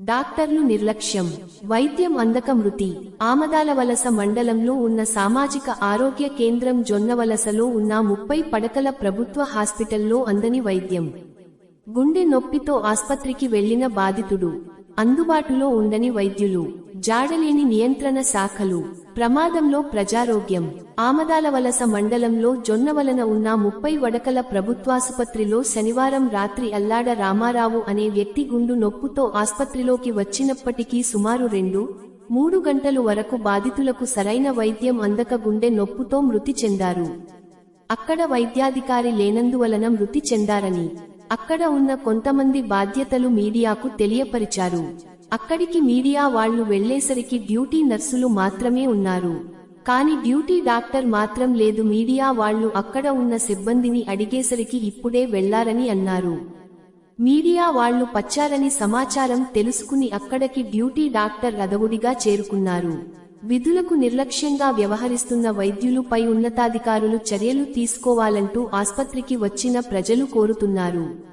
డాక్టర్లు నిర్లక్ష్యం. వైద్యం అందక మృతి ఆమదాల వలస మండలంలో ఉన్న సామాజిక ఆరోగ్య కేంద్రం జొన్నవలసలో ఉన్న ముప్పై పడకల ప్రభుత్వ హాస్పిటల్లో అందని వైద్యం. గుండె నొప్పితో ఆస్పత్రికి వెళ్ళిన బాధితుడు. అందుబాటులో ఉండని వైద్యులు. జాడలేని నియంత్రణ శాఖలు ప్రమాదంలో ప్రజారోగ్యం ఆమదాల వలస మండలంలో జొన్నవలన ఉన్న ముప్పై వడకల ప్రభుత్వాసుపత్రిలో శనివారం రాత్రి అల్లాడ రామారావు అనే వ్యక్తి గుండు నొప్పుతో ఆస్పత్రిలోకి వచ్చినప్పటికీ సుమారు రెండు మూడు గంటలు వరకు బాధితులకు సరైన వైద్యం అందక గుండె నొప్పుతో మృతి చెందారు. అక్కడ వైద్యాధికారి లేనందువలన మృతి చెందారని అక్కడ ఉన్న కొంతమంది బాధ్యతలు మీడియాకు తెలియపరిచారు. అక్కడికి మీడియా వాళ్ళు వెళ్ళేసరికి డ్యూటీ నర్సులు మాత్రమే ఉన్నారు. కాని డ్యూటీ డాక్టర్ మాత్రం లేదు మీడియా వాళ్ళు అక్కడ ఉన్న సిబ్బందిని అడిగేసరికి ఇప్పుడే వెళ్ళారని అన్నారు. మీడియా వాళ్ళు పచ్చారని సమాచారం తెలుసుకుని అక్కడికి డ్యూటీ డాక్టర్ రదవుడిగా చేరుకున్నారు. విధులకు నిర్లక్ష్యంగా వ్యవహరిస్తున్న వైద్యులుపై ఉన్నతాధికారులు చర్యలు తీసుకోవాలంటూ ఆస్పత్రికి వచ్చిన ప్రజలు కోరుతున్నారు.